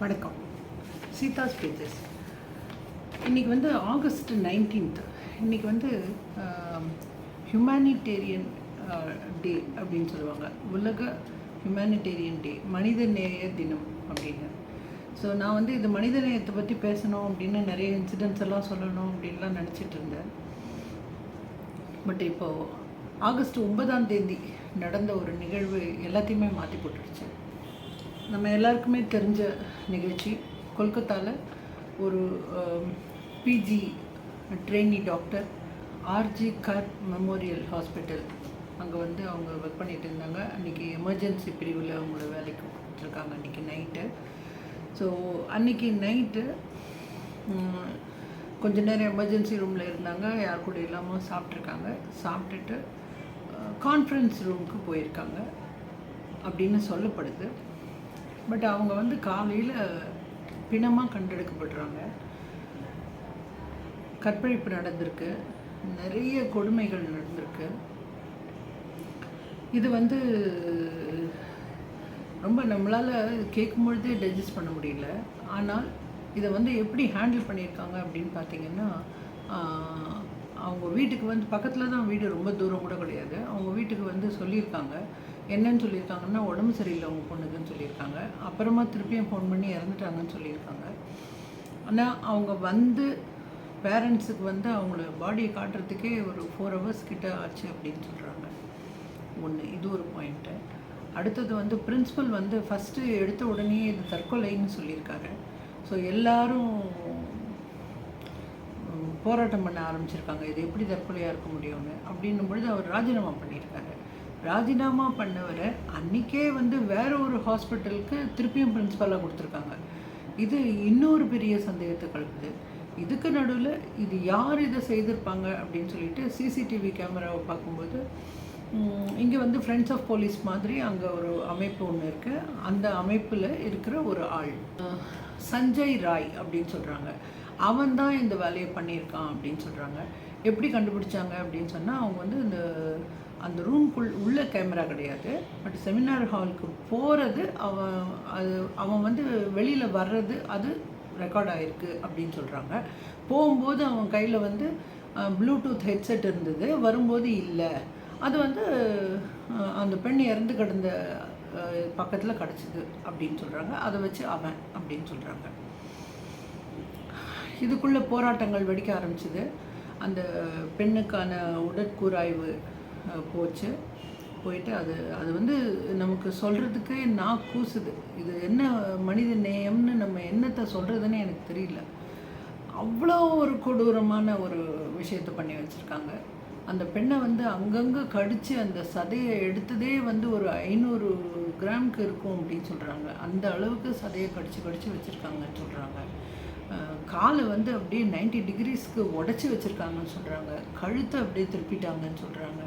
வணக்கம். சீதா ஸ்பீச்சஸ். இன்றைக்கி வந்து ஆகஸ்ட் நைன்டீன்த். இன்றைக்கி வந்து ஹியூமானிட்டேரியன் டே அப்படின்னு சொல்லுவாங்க. உலக ஹியூமானிட்டேரியன் டே மனித நேய தினம் அப்படின்னு. ஸோ நான் வந்து இது மனித நேயத்தை பற்றி பேசணும் அப்படின்னு நிறைய இன்சிடென்ட்ஸ் எல்லாம் சொல்லணும் அப்படின்லாம் நினச்சிட்டு இருந்தேன். பட் இப்போது ஆகஸ்ட் ஒன்பதாம் தேதி நடந்த ஒரு நிகழ்வு எல்லாத்தையுமே மாற்றி போட்டுடுச்சு. நம்ம எல்லாருக்குமே தெரிஞ்ச நிகழ்ச்சி. கொல்கத்தாவில் ஒரு PG trainee doctor RG Kar memorial hospital அங்கே வந்து அவங்க ஒர்க் பண்ணிகிட்டு இருந்தாங்க. அன்றைக்கி எமர்ஜென்சி பிரிவில் அவங்கள வேலைக்கு கொடுத்துருக்காங்க அன்றைக்கி நைட்டு ஸோ அன்றைக்கி நைட்டு கொஞ்ச நேரம் எமர்ஜென்சி ரூமில் இருந்தாங்க. யார் கூட இல்லாமல் சாப்பிட்ருக்காங்க சாப்பிட்டுட்டு கான்ஃபரன்ஸ் ரூமுக்கு போயிருக்காங்க. அப்படின்னு சொல்லப்படுது. பட் அவங்க வந்து காலையில் பிணமாக கண்டெடுக்கப்படுறாங்க. கற்பழிப்பு நடந்திருக்கு. நிறைய கொடுமைகள் நடந்திருக்கு. இது வந்து ரொம்ப நம்மளால் கேட்கும்பொழுதே டைஜஸ்ட் பண்ண முடியல. ஆனால் இதை வந்து எப்படி ஹேண்டில் பண்ணியிருக்காங்க அப்படின்னு பார்த்தீங்கன்னா அவங்க வீட்டுக்கு வந்து பக்கத்தில் தான் வீடு ரொம்ப தூரம் கூட கிடையாது. அவங்க வீட்டுக்கு வந்து சொல்லியிருக்காங்க. என்னன்னு சொல்லியிருக்காங்கன்னா உடம்பு சரியில்லை அவங்க பொண்ணுக்குன்னு சொல்லியிருக்காங்க. அப்புறமா திருப்பியும் ஃபோன் பண்ணி இறந்துட்டாங்கன்னு சொல்லியிருக்காங்க. ஆனால் அவங்க வந்து பேரண்ட்ஸுக்கு வந்து அவங்கள பாடியை காட்டுறதுக்கே ஒரு ஃபோர் ஹவர்ஸ் கிட்ட ஆச்சு அப்படின்னு சொல்கிறாங்க ஒன்று இது ஒரு பாயிண்ட்டு அடுத்தது வந்து பிரின்ஸிபல் வந்து ஃபஸ்ட்டு எடுத்த உடனே இது தற்கொலைன்னு சொல்லியிருக்காரு. ஸோ எல்லாரும் போராட்டம் பண்ண ஆரம்பிச்சிருக்காங்க. இது எப்படி தற்கொலையாக இருக்க முடியும்னு. அப்படின்னும் பொழுது அவர் ராஜினாமா பண்ணியிருக்காரு. ராஜினாமா பண்ணவரை அன்றைக்கே வந்து வேற ஒரு ஹாஸ்பிட்டலுக்கு திருப்பியும் பிரின்சிபலாக கொடுத்துருக்காங்க. இது இன்னொரு பெரிய சந்தேகத்தை கலப்புது இதுக்கு நடுவில் இது யார் இதை செய்திருப்பாங்க அப்படின்னு சொல்லிட்டு சிசிடிவி கேமராவை பார்க்கும்போது இங்கே வந்து ஃப்ரெண்ட்ஸ் ஆஃப் போலீஸ் மாதிரி அங்கே ஒரு அமைப்பு ஒன்று இருக்குது அந்த அமைப்பில் இருக்கிற ஒரு ஆள் சஞ்சய் ராய் அப்படின்னு சொல்கிறாங்க அவன் தான் இந்த வேலையை பண்ணியிருக்கான் அப்படின்னு சொல்கிறாங்க எப்படி கண்டுபிடிச்சாங்க அப்படின்னு சொன்னால் அவங்க வந்து இந்த அந்த ரூம்குள் உள்ள கேமரா கிடையாது. பட் செமினார் ஹாலுக்கு போகிறது அவன் அது அவன் வந்து வெளியில் வர்றது அது ரெக்கார்ட் ஆகிருக்கு அப்படின்னு சொல்கிறாங்க போகும்போது அவன் கையில் வந்து ப்ளூடூத் ஹெட்செட் இருந்தது. வரும்போது இல்லை. அது வந்து அந்த பெண் இறந்து கிடந்த பக்கத்தில் கிடச்சிது அப்படின்னு சொல்கிறாங்க அதை வச்சு அவன் அப்படின்னு சொல்கிறாங்க இதுக்குள்ளே போராட்டங்கள் வெடிக்க ஆரம்பிச்சது. அந்த பெண்ணுக்கான உடற்கூராய்வு போச்சு. போயிட்டு அது அது வந்து நமக்கு சொல்கிறதுக்கே நான் கூசுது. இது என்ன மனித நேயம்னு நம்ம என்னத்தை சொல்கிறதுன்னு எனக்கு தெரியல. அவ்வளோ ஒரு கொடூரமான ஒரு விஷயத்தை பண்ணி வச்சுருக்காங்க. அந்த பெண்ணை வந்து அங்கங்கே கடித்து அந்த சதையை எடுத்ததே வந்து ஒரு ஐநூறு கிராம்க்கு இருக்கும் அப்படின்னு சொல்கிறாங்க அந்த அளவுக்கு சதையை கடித்து கடித்து வச்சுருக்காங்கன்னு சொல்கிறாங்க காலை வந்து அப்படியே 90 டிகிரிஸ்க்கு உடச்சி வச்சுருக்காங்கன்னு சொல்கிறாங்க கழுத்தை அப்படியே திருப்பிட்டாங்கன்னு சொல்கிறாங்க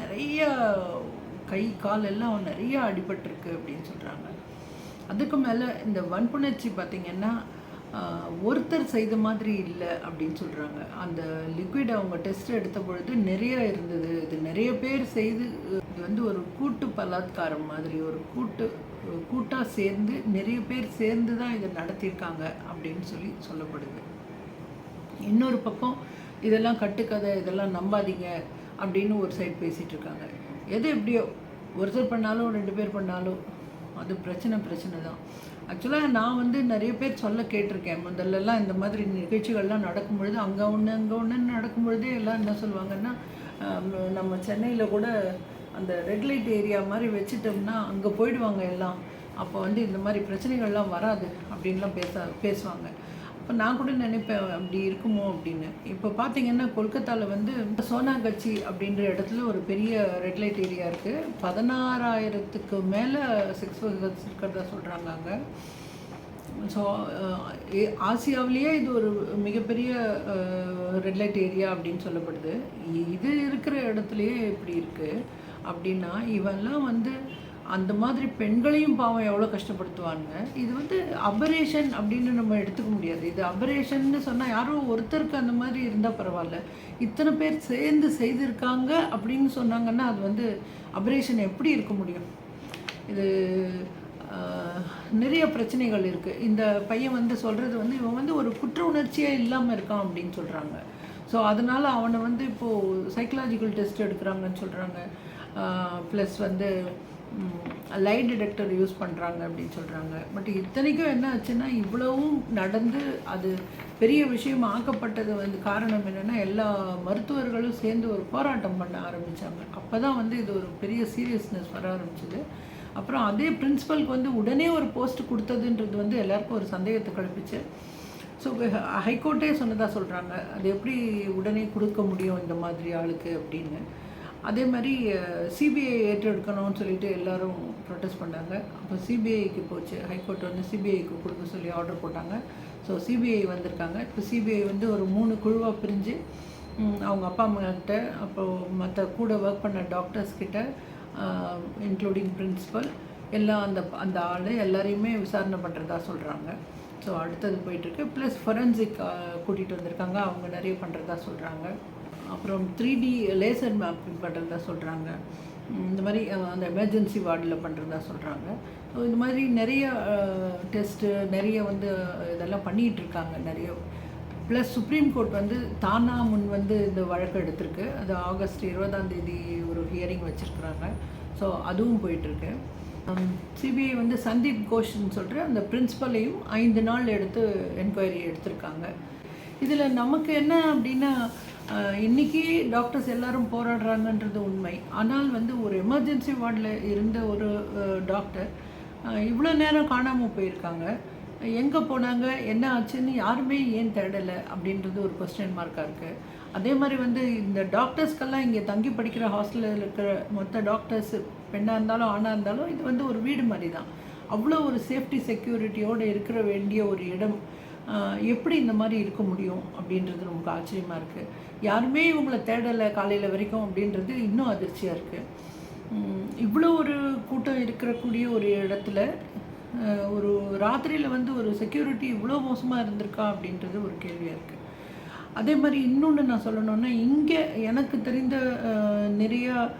நிறைய கை கால் எல்லாம் நிறைய அடிபட்டிருக்கு அப்படின்னு சொல்கிறாங்க அதுக்கு மேலே இந்த வன்புணர்ச்சி பார்த்திங்கன்னா ஒருத்தர் செய்த மாதிரி இல்லை அப்படின்னு சொல்கிறாங்க அந்த லிக்விட் அவங்க டெஸ்ட் எடுத்த பொழுது நிறைய இருந்தது. இது நிறைய பேர் செய்து இது வந்து ஒரு கூட்டு பலாத்காரம் மாதிரி ஒரு கூட்டு கூட்டாக சேர்ந்து நிறைய பேர் சேர்ந்து தான் இதை நடத்தியிருக்காங்க அப்படின்னு சொல்லி சொல்லப்படுது. இன்னொரு பக்கம் இதெல்லாம் கட்டுக்கதை இதெல்லாம் நம்பாதீங்க அப்படின்னு ஒரு சைடு பேசிகிட்டு இருக்காங்க எது எப்படியோ ஒருத்தர் பண்ணாலும் ரெண்டு பேர் பண்ணாலும் அது பிரச்சனை பிரச்சனை தான் ஆக்சுவலாக நான் வந்து நிறைய பேர் சொல்ல கேட்டிருக்கேன். முதல்லலாம் இந்த மாதிரி நிகழ்ச்சிகள்லாம் நடக்கும் பொழுது அங்கே ஒன்று அங்கே ஒன்று நடக்கும்பொழுதே எல்லாம் என்ன சொல்லுவாங்கன்னா நம்ம சென்னையில் கூட அந்த ரெட் லைட் ஏரியா மாதிரி வச்சுட்டோம்னா அங்கே போயிடுவாங்க எல்லாம். அப்போ வந்து இந்த மாதிரி பிரச்சனைகள்லாம் வராது அப்படின்லாம் பேச பேசுவாங்க. அப்போ நான் கூட நினைப்பேன் அப்படி இருக்குமோ அப்படின்னு. இப்போ பார்த்தீங்கன்னா கொல்கத்தாவில் வந்து சோனாகச்சி அப்படின்ற இடத்துல ஒரு பெரிய ரெட் லைட் ஏரியா இருக்குது பதினாறாயிரத்துக்கு மேலே செக்ஸ் ஒர்க்கர்ஸ் இருக்கிறதா சொல்கிறாங்க அங்கே. ஸோ ஆசியாவிலேயே இது ஒரு மிகப்பெரிய ரெட் லைட் ஏரியா அப்படின்னு சொல்லப்படுது. இது இருக்கிற இடத்துலையே இப்படி இருக்குது அப்படின்னா இவெல்லாம் வந்து அந்த மாதிரி பெண்களையும் பாவம் எவ்வளோ கஷ்டப்படுத்துவாங்க இது வந்து அபரேஷன் அப்படின்னு நம்ம எடுத்துக்க முடியாது. இது அபரேஷன்னு சொன்னால் யாரோ ஒருத்தருக்கு அந்த மாதிரி இருந்தால் பரவாயில்ல. இத்தனை பேர் சேர்ந்து செய்திருக்காங்க அப்படின்னு சொன்னாங்கன்னா அது வந்து அபரேஷன் எப்படி இருக்க முடியும்? இது நிறைய பிரச்சனைகள் இருக்குது இந்த பையன் வந்து சொல்கிறது வந்து இவன் வந்து ஒரு குற்ற உணர்ச்சியே இல்லாமல் இருக்கான் அப்படின்னு சொல்கிறாங்க ஸோ அதனால் அவனை வந்து இப்போது சைக்கலாஜிக்கல் டெஸ்ட் எடுக்கிறாங்கன்னு சொல்கிறாங்க ப்ளஸ் வந்து லைட் டிடெக்டர் யூஸ் பண்ணுறாங்க அப்படின்னு சொல்கிறாங்க பட் இத்தனைக்கும் என்ன ஆச்சுன்னா இவ்வளவும் நடந்து அது பெரிய விஷயம் ஆக்கப்பட்டது வந்து காரணம் என்னென்னா எல்லா மருத்துவர்களும் சேர்ந்து ஒரு போராட்டம் பண்ண ஆரம்பித்தாங்க அப்போ தான் வந்து இது ஒரு பெரிய சீரியஸ்னஸ் வர ஆரம்பிச்சது. அப்புறம் அதே பிரின்ஸிபலுக்கு வந்து உடனே ஒரு போஸ்ட் கொடுத்ததுன்றது வந்து எல்லாருக்கும் ஒரு சந்தேகத்தை கழிப்பிச்சு ஸோ ஹைகோர்ட்டே சொன்னதாக சொல்கிறாங்க அது எப்படி உடனே கொடுக்க முடியும் இந்த மாதிரி ஆளுக்கு அப்படின்னு. அதே மாதிரி சிபிஐ ஏற்றெடுக்கணும்னு சொல்லிட்டு எல்லாரும் ப்ரொட்டஸ்ட் பண்ணாங்க. அப்போ சிபிஐக்கு போச்சு. ஹைகோர்ட் வந்து சிபிஐக்கு கொடுக்க சொல்லி ஆர்டர் போட்டாங்க. ஸோ சிபிஐ வந்திருக்காங்க. இப்போ சிபிஐ வந்து ஒரு மூணு குழுவாக பிரிஞ்சு அவங்க அப்பா அம்மாக்கிட்ட அப்போது மற்ற கூட ஒர்க் பண்ண டாக்டர்ஸ் கிட்ட இன்க்ளூடிங் பிரின்சிபல் எல்லாம் அந்த அந்த ஆள் எல்லாரையுமே விசாரணை பண்ணுறதா சொல்கிறாங்க ஸோ அடுத்தது போயிட்டுருக்கு ப்ளஸ் ஃபொரன்சிக் கூட்டிகிட்டு வந்திருக்காங்க. அவங்க நிறைய பண்ணுறதா சொல்கிறாங்க அப்புறம் த்ரீ டி லேசர் மேப்பிங் பண்ணுறதா சொல்கிறாங்க இந்த மாதிரி அந்த எமர்ஜென்சி வார்டில் பண்ணுறதா சொல்கிறாங்க இந்த மாதிரி நிறைய டெஸ்ட்டு நிறைய வந்து இதெல்லாம் பண்ணிகிட்டு இருக்காங்க நிறைய. ப்ளஸ் சுப்ரீம் கோர்ட் வந்து தானா முன் வந்து இந்த வழக்கு எடுத்திருக்கு. அது ஆகஸ்ட் இருபதாம் தேதி ஒரு ஹியரிங் வச்சுருக்குறாங்க. ஸோ அதுவும் போயிட்டுருக்கு. சிபிஐ வந்து சந்தீப் கோஷன் சொல்கிற அந்த பிரின்ஸிபலையும் ஐந்து நாள் எடுத்து என்கொயரி எடுத்திருக்காங்க. இதில் நமக்கு என்ன அப்படின்னா இன்றைக்கி இன்னைக்கு டாக்டர்ஸ் எல்லாரும் போராடுறாங்கன்றது உண்மை. ஆனால் வந்து ஒரு எமர்ஜென்சி வார்டில் இருந்த ஒரு டாக்டர் இவ்வளோ நேரம் காணாமல் போயிருக்காங்க. எங்கே போனாங்க? என்ன ஆச்சுன்னு யாருமே ஏன் தேடலை? அப்படின்றது ஒரு கொஸ்டின் மார்க்காக இருக்குது அதே மாதிரி வந்து இந்த டாக்டர்ஸ்க்கெல்லாம் இங்கே தங்கி படிக்கிற ஹாஸ்டலில் இருக்கிற மொத்த டாக்டர்ஸ் பெண்ணாக இருந்தாலும் ஆணாக இருந்தாலும் இது வந்து ஒரு வீடு மாதிரி தான் அவ்வளோ ஒரு சேஃப்டி செக்யூரிட்டியோடு இருக்கிற வேண்டிய ஒரு இடம். எப்படி இந்த மாதிரி இருக்க முடியும் அப்படின்றது ரொம்ப ஆச்சரியமாக இருக்குது யாருமே இவங்களை தேடலை காலையில் வரைக்கும் அப்படின்றது இன்னும் அதிர்ச்சியாக இருக்குது இவ்வளோ ஒரு கூட்டம் இருக்கக்கூடிய ஒரு இடத்துல ஒரு ராத்திரியில் வந்து ஒரு செக்யூரிட்டி இவ்வளோ மோசமாக இருந்திருக்கா அப்படின்றது ஒரு கேள்வியாக இருக்குது அதே மாதிரி இன்னொன்று நான் சொல்லணுன்னா இங்கே எனக்கு தெரிந்த நிறையா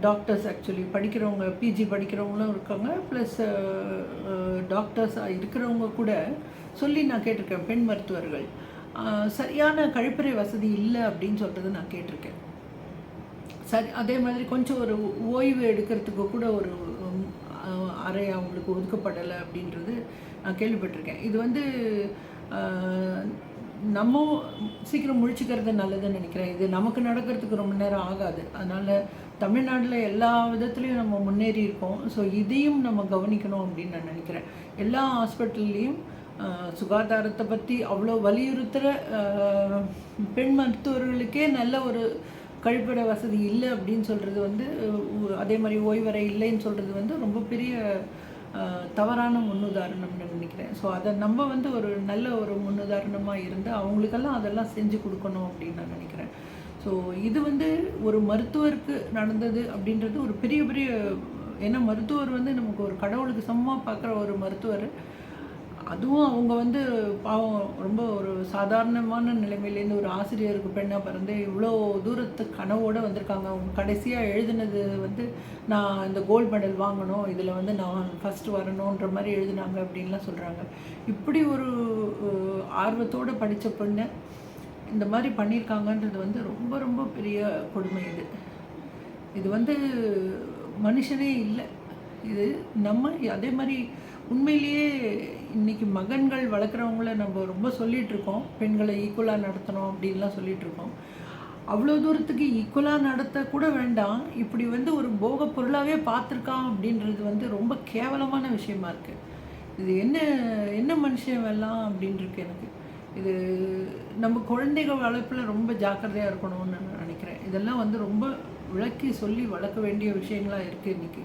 டாக்டர்ஸ் ஆக்சுவலி படிக்கிறவங்க பிஜி படிக்கிறவங்களும் இருக்காங்க. ப்ளஸ் டாக்டர்ஸ் இருக்கிறவங்க கூட சொல்லி நான் கேட்டிருக்கேன் பெண் மருத்துவர்கள். சரியான கழிப்பறை வசதி இல்லை அப்படின்னு சொல்கிறது நான் கேட்டிருக்கேன். சரி அதே மாதிரி கொஞ்சம் ஒரு ஓய்வு எடுக்கிறதுக்கு கூட ஒரு அறை அவங்களுக்கு ஒதுக்கப்படலை அப்படின்றது நான் கேள்விப்பட்டிருக்கேன். இது வந்து நம்ம சீக்கிரம் முழிச்சுக்கிறது நல்லதுன்னு நினைக்கிறேன். இது நமக்கு நடக்கிறதுக்கு ரொம்ப நேரம் ஆகாது. அதனால் தமிழ்நாட்டில் எல்லா விதத்துலேயும் நம்ம முன்னேறி இருக்கோம். ஸோ இதையும் நம்ம கவனிக்கணும் அப்படின்னு நான் நினைக்கிறேன். எல்லா ஹாஸ்பிட்டல்லையும் சுகாதாரத்தை பற்றி அவ்வளோ வலியுறுத்துகிற பெண் மருத்துவர்களுக்கே நல்ல ஒரு கழிப்பிட வசதி இல்லை அப்படின்னு சொல்கிறது வந்து அதே மாதிரி ஓய்வறை இல்லைன்னு சொல்கிறது வந்து ரொம்ப பெரிய தவறான முன்னுதாரணம்னு நினைக்கிறேன். ஸோ அதை நம்ம வந்து ஒரு நல்ல ஒரு முன்னுதாரணமாக இருந்து அவங்களுக்கெல்லாம் அதெல்லாம் செஞ்சு கொடுக்கணும் அப்படின்னு நான் நினைக்கிறேன். ஸோ இது வந்து ஒரு மருத்துவருக்கு நடந்தது அப்படின்றது ஒரு பெரிய பெரிய ஏன்னா மருத்துவர் வந்து நமக்கு ஒரு கடவுளுக்கு சமமாக பார்க்குற ஒரு மருத்துவர். அதுவும் அவங்க வந்து பாவம் ரொம்ப ஒரு சாதாரணமான நிலைமையிலேருந்து ஒரு ஆசிரியருக்கு பெண்ணாக பிறந்து இவ்வளோ தூரத்து கனவோடு வந்திருக்காங்க. அவங்க கடைசியாக எழுதினது வந்து நான் இந்த கோல்டு மெடல் வாங்கணும். இதில் வந்து நான் ஃபஸ்ட்டு வரணுன்ற மாதிரி எழுதினாங்க அப்படின்லாம் சொல்கிறாங்க இப்படி ஒரு ஆர்வத்தோடு படித்த பெண்ணை இந்த மாதிரி பண்ணியிருக்காங்கன்றது வந்து ரொம்ப ரொம்ப பெரிய கொடுமை இது. இது வந்து மனுஷனே இல்லை. இது நம்ம அதே மாதிரி உண்மையிலேயே இன்றைக்கி மகன்கள் வளர்க்குறவங்கள நம்ம ரொம்ப சொல்லிகிட்ருக்கோம் பெண்களை ஈக்குவலாக நடத்தணும் அப்படின்லாம் சொல்லிகிட்ருக்கோம் அவ்வளோ தூரத்துக்கு ஈக்குவலாக நடத்த கூட வேண்டாம். இப்படி வந்து ஒரு போக பொருளாகவே பார்த்துருக்கான் அப்படின்றது வந்து ரொம்ப கேவலமான விஷயமா இருக்குது இது என்ன என்ன மனுஷன் எல்லாம் அப்படின்ருக்கு எனக்கு. இது நம்ம குழந்தைகள் வளர்ப்பில் ரொம்ப ஜாக்கிரதையாக இருக்கணும்னு நான் நினைக்கிறேன். இதெல்லாம் வந்து ரொம்ப விளக்கி சொல்லி வளர்க்க வேண்டிய விஷயங்களாக இருக்குது இன்றைக்கி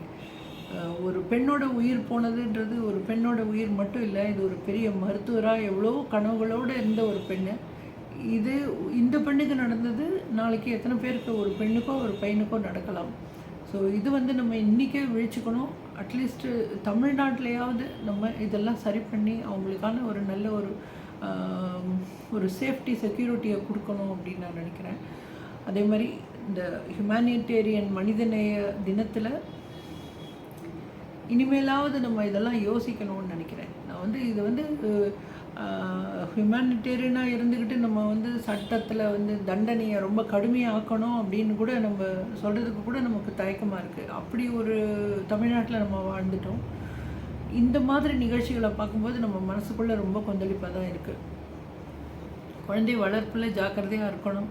ஒரு பெண்ணோட உயிர் போனதுன்றது ஒரு பெண்ணோட உயிர் மட்டும் இல்லை இது ஒரு பெரிய மருத்துவராக எவ்வளோ கனவுகளோடு இருந்த ஒரு பெண்ணு. இது இந்த பெண்ணுக்கு நடந்தது நாளைக்கு எத்தனை பேருக்கு ஒரு பெண்ணுக்கோ ஒரு பையனுக்கோ நடக்கலாம். ஸோ இது வந்து நம்ம இன்றைக்கே விழிச்சுக்கணும். அட்லீஸ்ட்டு தமிழ்நாட்டிலையாவது நம்ம இதெல்லாம் சரி பண்ணி அவங்களுக்கான ஒரு நல்ல ஒரு ஒரு சேஃப்டி செக்யூரிட்டியை கொடுக்கணும் அப்படின்னு நான் நினைக்கிறேன். அதே மாதிரி இந்த ஹியூமானிட்டேரியன் மனிதநேய தினத்தில் இனிமேலாவது நம்ம இதெல்லாம் யோசிக்கணும்னு நினைக்கிறேன். நான் வந்து இது வந்து ஹியூமனிட்டேரியனாக இருந்துக்கிட்டு நம்ம வந்து சட்டத்தில் வந்து தண்டனையை ரொம்ப கடுமையாக்கணும் அப்படின்னு கூட நம்ம சொல்கிறதுக்கு கூட நமக்கு தயக்கமாக இருக்குது அப்படி ஒரு தமிழ்நாட்டில் நம்ம வாழ்ந்துட்டோம். இந்த மாதிரி நிகழ்ச்சிகளை பார்க்கும்போது நம்ம மனசுக்குள்ளே ரொம்ப கொந்தளிப்பாக தான் இருக்குது குழந்தை வளர்ப்பில் ஜாக்கிரதையாக இருக்கணும்.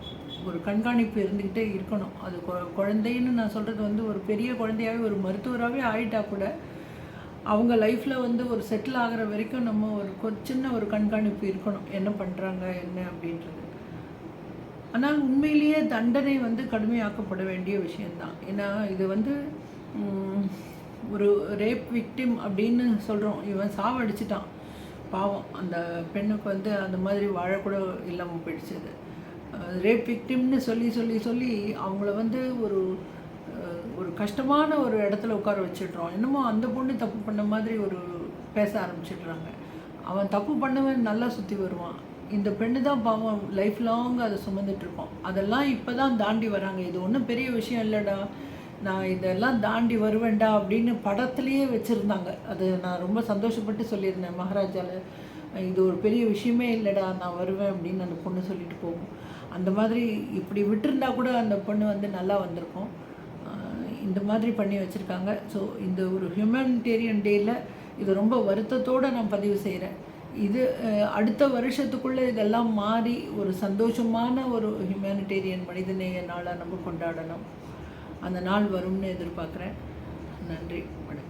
ஒரு கண்காணிப்பு இருந்துக்கிட்டே இருக்கணும். அது கொ- குழந்தைன்னு நான் சொல்கிறது வந்து ஒரு பெரிய குழந்தையாகவே ஒரு மருத்துவராகவே ஆகிட்டா கூட அவங்க லைஃப்பில் வந்து ஒரு செட்டில் ஆகிற வரைக்கும் நம்ம ஒரு கொ- சின்ன ஒரு கண்காணிப்பு இருக்கணும். என்ன பண்ணுறாங்க என்ன அப்படின்றது. ஆனால் உண்மையிலேயே தண்டனை வந்து கடுமையாக்கப்பட வேண்டிய விஷயந்தான் ஏன்னா இது வந்து ஒரு ரேப் விக்டிம் அப்படின்னு சொல்கிறோம் இவன் சாவடிச்சிட்டான். பாவம் அந்த பெண்ணுக்கு வந்து அந்த மாதிரி வாழக்கூட இல்லாமல் போயிடுச்சு ரேப் விக்டிம்னு சொல்லி சொல்லி சொல்லி அவங்கள வந்து ஒரு ஒரு கஷ்டமான ஒரு இடத்துல உட்கார வச்சிடுறோம் என்னமோ அந்த பொண்ணு தப்பு பண்ண மாதிரி ஒரு பேச ஆரம்பிச்சிடுறாங்க. அவன் தப்பு பண்ணவன் நல்லா சுற்றி வருவான். இந்த பெண்ணு தான் பாவம் லைஃப் லாங் அதை சுமந்துட்டு இருக்கோம் அதெல்லாம் இப்போ தான் தாண்டி வராங்க. இது ஒன்றும் பெரிய விஷயம் இல்லைடா. நான் இதெல்லாம் தாண்டி வருவேன்டா அப்படின்னு படத்துலேயே வச்சுருந்தாங்க. அது நான் ரொம்ப சந்தோஷப்பட்டு சொல்லியிருந்தேன் மகாராஜாவில் இது ஒரு பெரிய விஷயமே இல்லைடா நான் வருவேன் அப்படின்னு அந்த பொண்ணு சொல்லிட்டு போகும். அந்த மாதிரி இப்படி விட்டுருந்தா கூட அந்த பொண்ணு வந்து நல்லா வந்திருக்கும். இந்த மாதிரி பண்ணி வச்சுருக்காங்க. ஸோ இந்த ஒரு ஹியூமனிடேரியன் டேயில் இது ரொம்ப வருத்தத்தோடு நான் பதிவு செய்கிறேன் இது அடுத்த வருஷத்துக்குள்ளே இதெல்லாம் மாறி ஒரு சந்தோஷமான ஒரு ஹியூமனிடேரியன் மனிதநேய நாளாக நம்ம கொண்டாடணும். அந்த நாள் வரும்னு எதிர்பார்க்குறேன். நன்றி வணக்கம்.